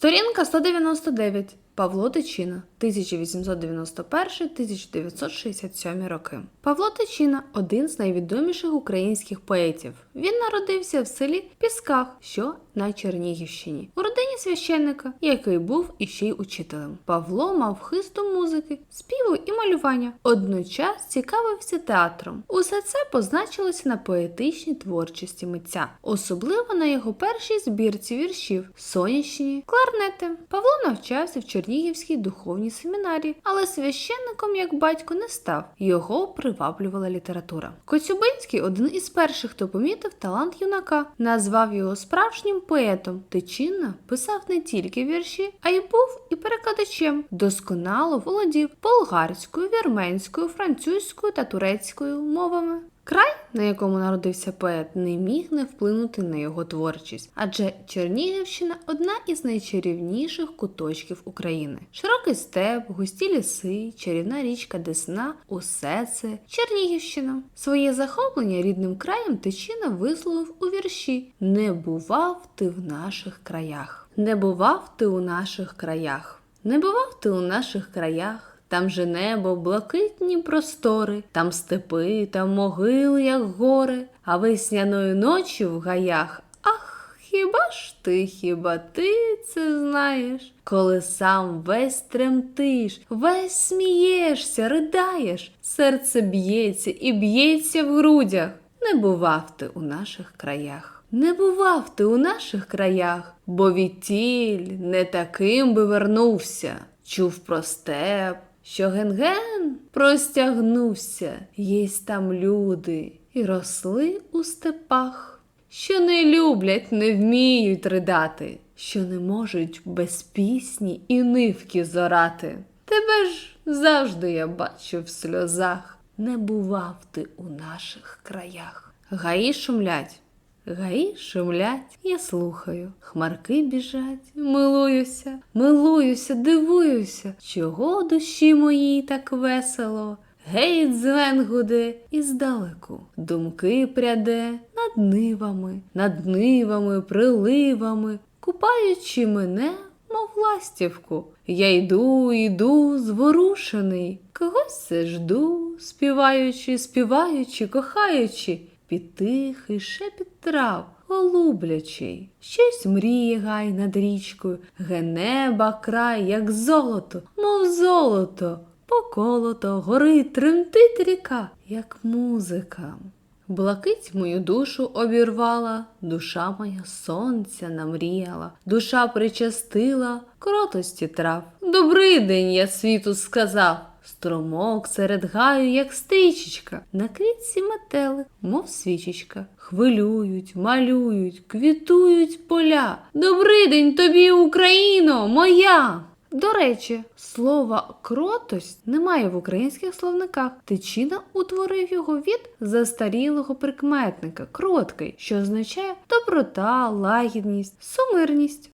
Сторінка 199. Павло Тичина, 1891-1967 роки. Павло Тичина один з найвідоміших українських поетів. Він народився в селі Пісках, що на Чернігівщині, у родині священника, який був іще й учителем. Павло мав хист до музики, співу і малювання. Одночас цікавився театром. Усе це позначилося на поетичній творчості митця, особливо на його першій збірці віршів Сонячні кларнети. Павло навчався в Чернігівській духовній семінарії, але священником як батько не став. Його приваблювала література. Коцюбинський один із перших, хто помітив талант юнака, назвав його справжнім поетом. Тичина писав не тільки вірші, а й був і перекладачем. Досконало володів болгарською, вірменською, французькою та турецькою мовами. Край, на якому народився поет, не міг не вплинути на його творчість, адже Чернігівщина одна із найчарівніших куточків України. Широкий степ, густі ліси, чарівна річка Десна усе це Чернігівщина. Своє захоплення рідним краєм Тичина висловив у вірші Не бував ти в наших краях. Не бував ти у наших краях. Не бував ти у наших краях. Там же небо, блакитні простори, там степи, там могили, як гори, а весняної ночі в гаях. Ах, хіба ж ти, хіба ти це знаєш? Коли сам весь тремтиш, весь смієшся, ридаєш, серце б'ється і б'ється в грудях. Не бував ти у наших краях. Не бував ти у наших краях, бо відтіль не таким би вернувся. Чув про степ, що ген-ген простягнувся, єсть там люди і росли у степах, що не люблять, не вміють ридати, що не можуть без пісні і нивки зорати. Тебе ж завжди я бачу в сльозах, не бував ти у наших краях. Гаї шумлять. Гаї шумлять, я слухаю, хмарки біжать, милуюся, милуюся, дивуюся, чого душі моїй так весело. Гей, дзвен гуде і здалеку думки пряде над нивами, над нивами, приливами, купаючи мене, мов ластівку. Я йду, йду, зворушений, когось це жду, співаючи, співаючи, кохаючи під тихий шепіт трав, голублячий. Щось мріє гай над річкою, ге неба край, як золото, мов золото, поколото, горить, тремтить ріка, як музика. Блакить мою душу обірвала, душа моя сонця намріяла, душа причастила кротості трав. Добрий день, я світу сказав. Струмок серед гаю, як стрічечка, на квітці метели, мов свічечка. Хвилюють, малюють, квітують поля. Добрий день тобі, Україно, моя! До речі, слова кротость немає в українських словниках. Тичина утворив його від застарілого прикметника кроткий, що означає доброта, лагідність, сумирність.